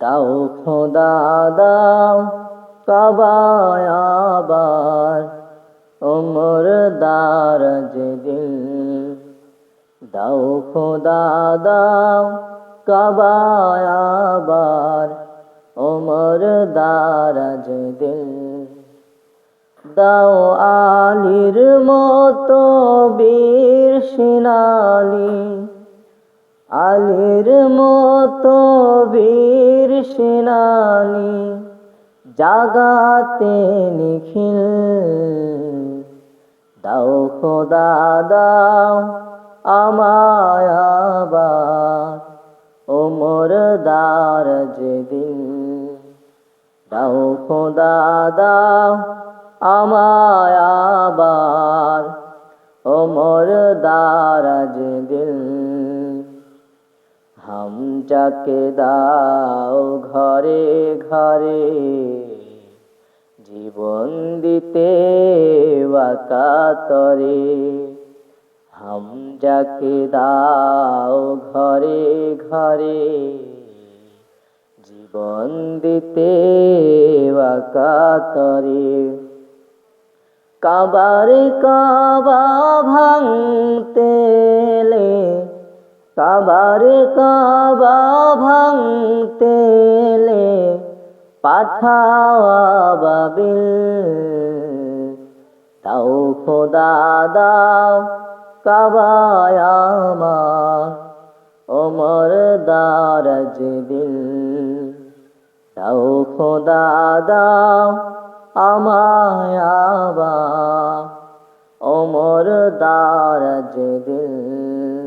দাও খোদা দাও কাবায় আবার, ওমর দারাজ দিল দাও খোদা দাও কাবায় আবার, ওমর দারাজ দিল দাও আলির মতো বীর সিনালি, আলির মতো বীর সেনানি জাগাতে নিখিল। দাও খোদা, দাও আমায় আবার ওমর দারাজ দিল দাও খোদা, দাও আমায় আবার ওমর দারাজ দিল হাম যাকে দাও ঘরে ঘরে। জীবন দিতে বাকাতরে হাম যাকে দাও ঘরে ঘরে। জীবন দিতে বাকাতরে, কাবার কাবা এলে কাবার কাবা ভাঙতে এলে পাঠাওয়া বাবিল। তাও খোদা দাও কাবায় আমার, ওমর দারাজ দিল তাও খোদা দাও আমায় আবার, ওমর দারাজ দিল